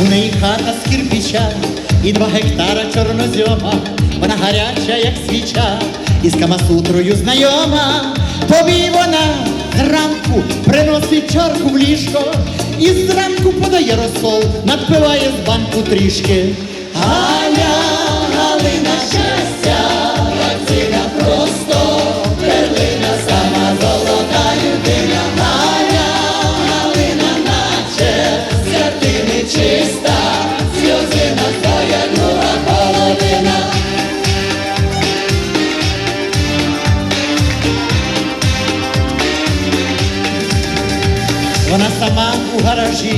У неї хата з кирпича і два гектара чорнозьома. Вона гаряча, як свіча, і з камасутрою знайома. Тобі вона зранку приносить чарку в ліжко, і зранку подає розсол, надпиває з банку трішки. Вона сама у гаражі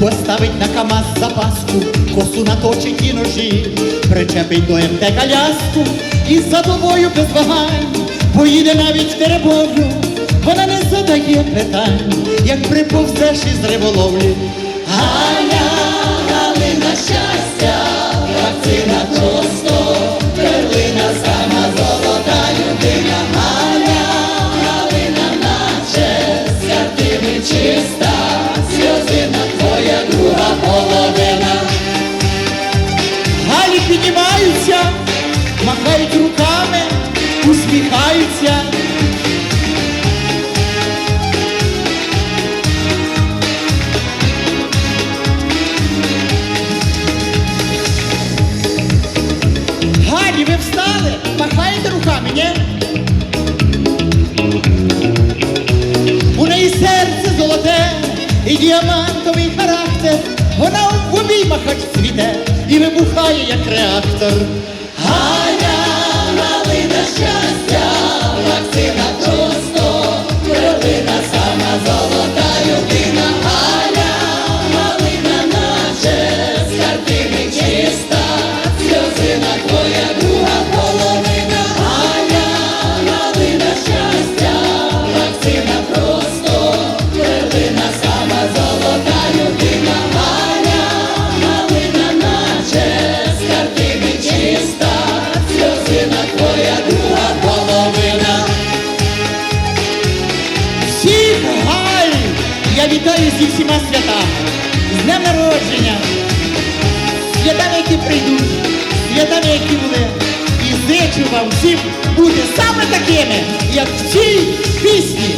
поставить на КамАЗ запаску, косу наточить і ножі, причепить до МТ коляску і за тобою без вагань поїде навіть теребовлю. Вона не задає питань, як приповзеш із риболовлі. Галя, Галина щастя, Махаєте руками, ні? У неї серце золоте і діамантовий характер. Вона в обіймах аж цвіте і вибухає, як реактор. Галя, вітаю зі всіма святами, з днем народження, святами, які прийдуть, святами, які були. І зичу вам всім бути саме такими, як в цій пісні.